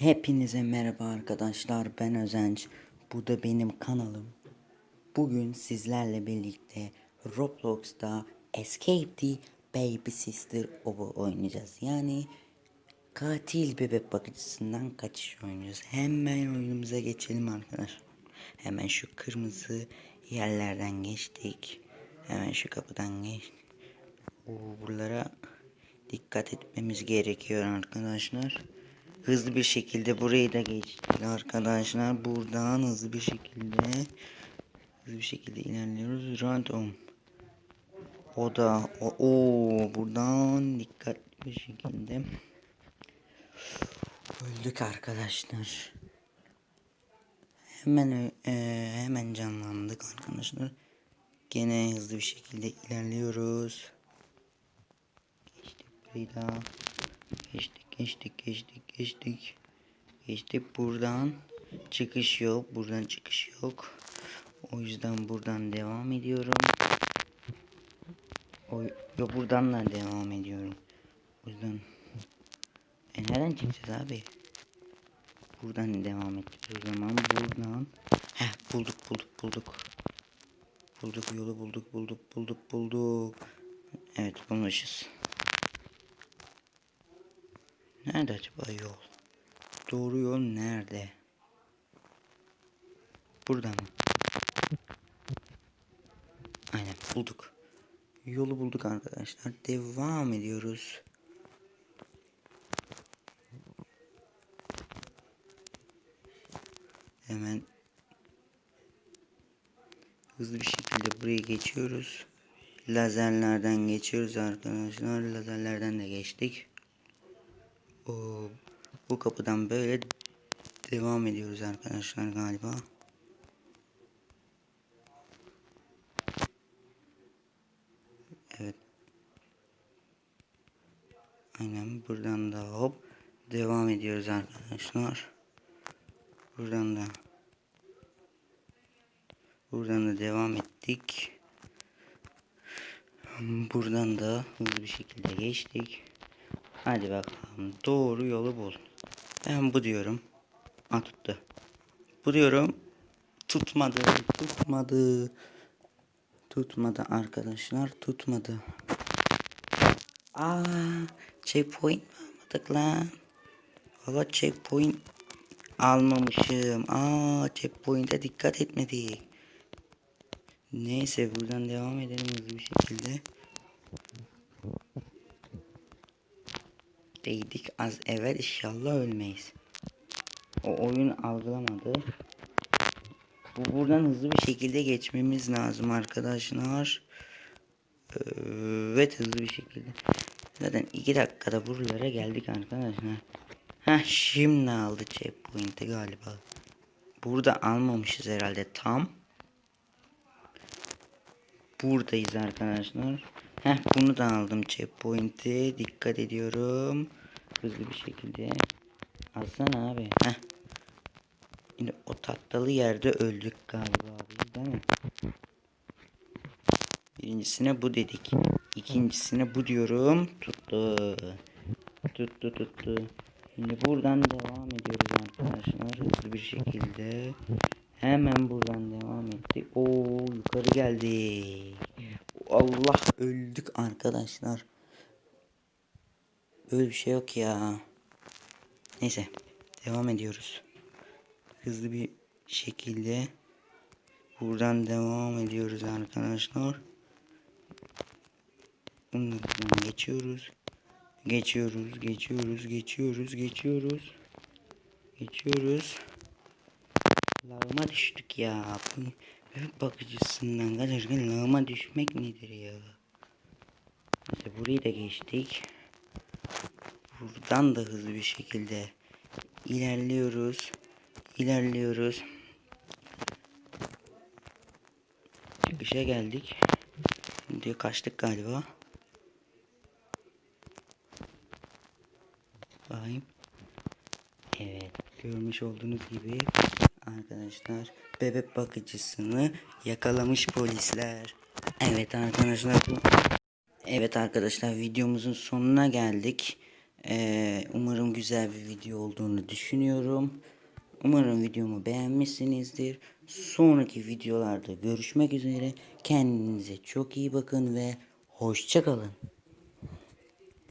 Hepinize merhaba arkadaşlar ben Özenç. Bu da benim kanalım. Bugün sizlerle birlikte Roblox'ta Escape the Baby Sister Ovu oynayacağız. Yani katil bebek bakıcısından kaçış oynayacağız. Hemen oyunumuza geçelim arkadaşlar. Hemen şu kırmızı yerlerden geçtik. Hemen şu kapıdan geçtik. Oo, buralara dikkat etmemiz gerekiyor arkadaşlar. Hızlı bir şekilde burayı da geçtik arkadaşlar. Buradan hızlı bir şekilde hızlı bir şekilde ilerliyoruz. Random. O da o, o buradan dikkatli bir şekilde öldük arkadaşlar. Hemen e, hemen canlandık arkadaşlar. Gene hızlı bir şekilde ilerliyoruz. Geçtik burayı da. Geçtik, geçtik, geçtik, geçtik. Geçtik buradan. Çıkış yok. Buradan çıkış yok. O yüzden buradan devam ediyorum. O, yo buradan da devam ediyorum. O yüzden e nereden çıkacağız abi? Buradan devam ettik. O zaman buradan Heh bulduk bulduk bulduk. Bulduk yolu bulduk bulduk bulduk bulduk. Evet bulmuşuz. Nerede acaba yol? Doğru yol nerede? Burada mı? Aynen bulduk. Yolu bulduk arkadaşlar. Devam ediyoruz. Hemen hızlı bir şekilde burayı geçiyoruz. Lazerlerden geçiyoruz arkadaşlar. Lazerlerden de geçtik. Oo, bu kapıdan böyle devam ediyoruz arkadaşlar galiba. Evet. Aynen buradan da hop devam ediyoruz arkadaşlar. Buradan da buradan da devam ettik. Buradan da hızlı bir şekilde geçtik. Hadi bakalım doğru yolu bul. Ben bu diyorum. Ha tuttu. Bu diyorum. Tutmadı. Tutmadı. Tutmadı arkadaşlar. Tutmadı. Aa, checkpoint mi almadık lan? Valla checkpoint almamışım. Aa, checkpoint'e dikkat etmedik. Neyse buradan devam edelim hızlı bir şekilde. Değdik az evvel inşallah ölmeyiz. O oyun algılamadı. Bu buradan hızlı bir şekilde geçmemiz lazım arkadaşlar. Evet hızlı bir şekilde. Zaten 2 dakikada buralara geldik arkadaşlar. Heh şimdi aldı checkpoint'i galiba. Burada almamışız herhalde tam. Buradayız arkadaşlar. Heh bunu da aldım checkpoint'i. Dikkat ediyorum. Hızlı bir şekilde. Alsana abi. Heh. Yine o tatlı yerde öldük galiba abi değil mi? Birincisine bu dedik. İkincisine bu diyorum. Tuttu. Tuttu tuttu. Şimdi buradan devam ediyoruz arkadaşlar. Hızlı bir şekilde. Hemen buradan devam ettik. Oo yukarı geldik. Allah öldük arkadaşlar. Böyle bir şey yok ya. Neyse devam ediyoruz. Hızlı bir şekilde buradan devam ediyoruz arkadaşlar. Bunlardan geçiyoruz. Geçiyoruz, geçiyoruz, geçiyoruz, geçiyoruz. Geçiyoruz. Lağıma düştük ya. Bebek bakıcısından gelirken lağıma düşmek nedir ya? Neyse burayı da geçtik. Buradan da hızlı bir şekilde ilerliyoruz. İlerliyoruz. Çıkışa geldik. Şimdi kaçtık galiba. Bakayım. Evet. Görmüş olduğunuz gibi arkadaşlar bebek bakıcısını yakalamış polisler. Evet arkadaşlar bu Evet arkadaşlar videomuzun sonuna geldik. Ee, umarım güzel bir video olduğunu düşünüyorum. Umarım videomu beğenmişsinizdir. Sonraki videolarda görüşmek üzere. Kendinize çok iyi bakın ve hoşça kalın.